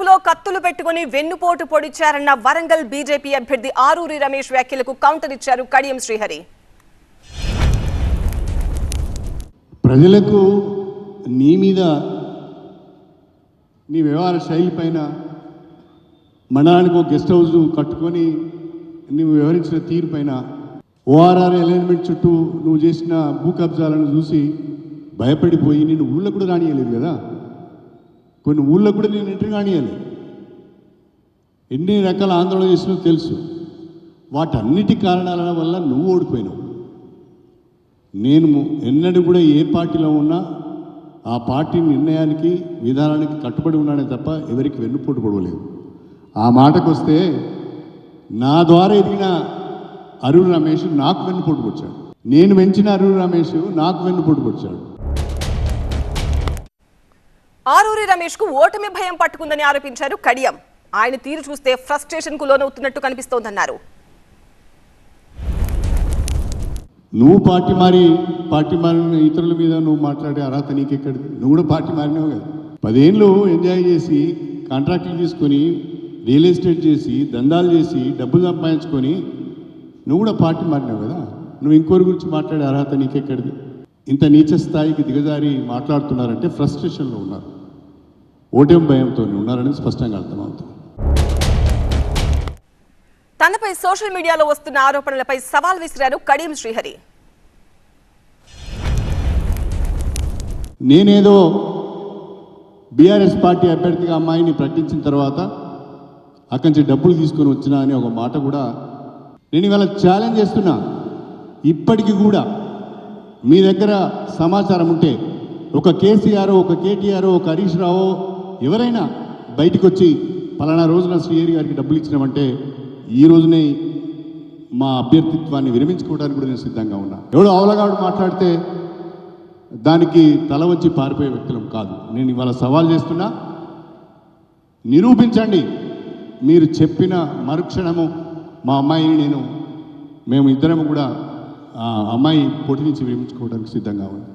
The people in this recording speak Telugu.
కడుపులో కత్తులు పెట్టుకుని వెన్నుపోటు పొడిచారన్న వరంగల్ బీజేపీ అభ్యర్థి ఆరూరి రమేష్ వ్యాఖ్యలకు కౌంటర్ ఇచ్చారు కడియం శ్రీహరి. ప్రజలకు నీ మీద నీ వ్యవహార శైలి పైన మండలానికి ఒక గెస్ట్ హౌస్ కట్టుకొని నువ్వు వ్యవహరించిన తీరు పైన ఓఆర్ఆర్ అలైన్మెంట్ చుట్టూ నువ్వు చేసిన భూ కబ్జాలను చూసి భయపడిపోయి నేను ఊళ్ళో కూడా రానియలేదు కదా? కొన్ని ఊళ్ళో కూడా నేను ఎంట్రీ కానియాలి. ఎన్ని రకాల ఆందోళన చేసినో తెలుసు. వాటన్నిటి కారణాల వల్ల నువ్వు ఓడిపోయినావు. నేను ఎన్నడూ కూడా ఏ పార్టీలో ఉన్నా ఆ పార్టీ నిర్ణయానికి విధానానికి కట్టుబడి ఉన్నానే తప్ప ఎవరికి వెన్నుపోటు పడవలేదు ఆ మాటకు వస్తే నా ద్వారా ఎదిగిన అరుణ్ రమేష్ నాకు వెన్నుపోటు పొడిచాడు. నేను పెంచిన అరుణ్ రమేష్ నాకు వెన్నుపోటు పొడిచాడు. ఆరూరి రమేష్కు ఓటమి భయం పట్టుకుందని ఆరోపించారు కడియం. ఆయన తీరు చూస్తే ఫ్రస్ట్రేషన్కు లోనవుతున్నట్టు కనిపిస్తోందన్నారు. నువ్వు పార్టీ మారి పార్టీ మారిన ఇతరుల మీద నువ్వు మాట్లాడే అర్హత నీకెక్కడిది? నువ్వు కూడా పార్టీ మారినావు కదా. పదేళ్ళు ఎంజాయ్ చేసి కాంట్రాక్టులు తీసుకొని రియల్ ఎస్టేట్ చేసి దందాలు చేసి డబ్బులు సంపాదించుకొని నువ్వు కూడా పార్టీ మారినావు కదా. నువ్వు ఇంకోరి గురించి మాట్లాడే అర్హత నీకెక్కడిది? ఇంత నీచ స్థాయికి దిగజారి మాట్లాడుతున్నారంటే ఫ్రస్ట్రేషన్లో ఉన్నారు. ఓటమి భయంతో ఉన్నారని స్పష్టంగా అర్థమవుతుంది. తనపై సోషల్ మీడియాలో వస్తున్న ఆరోపణలపై సవాల్ విసిరారు కడియం శ్రీహరి. నేనేదో బీఆర్ఎస్ పార్టీ అభ్యర్థిగా అమ్మాయిని ప్రకటించిన తర్వాత అక్కడి నుంచి డబ్బులు తీసుకొని వచ్చినా అనే ఒక మాట కూడా నేను ఇవాళ ఛాలెంజ్ చేస్తున్నా. ఇప్పటికి కూడా మీ దగ్గర సమాచారం ఉంటే ఒక కేసీఆర్ ఒక కేటీఆర్ ఒక హరీష్ రావు ఎవరైనా బయటకు వచ్చి పలానా రోజున శ్రీహరి గారికి డబ్బులు ఇచ్చినామంటే ఈ రోజునే మా అభ్యర్థిత్వాన్ని విరమించుకోవడానికి కూడా నేను సిద్ధంగా ఉన్నా. ఎవడో అవలగాడు మాట్లాడితే దానికి తల వంచి పారిపోయే వ్యక్తులం కాదు. నేను ఇవాళ సవాల్ చేస్తున్నా నిరూపించండి. మీరు చెప్పిన మరుక్షణము మా అమ్మాయిని నేను మేము ఇద్దరము కూడా ఆ అమ్మాయి పోటీ నుంచి విరమించుకోవడానికి సిద్ధంగా ఉన్నాం.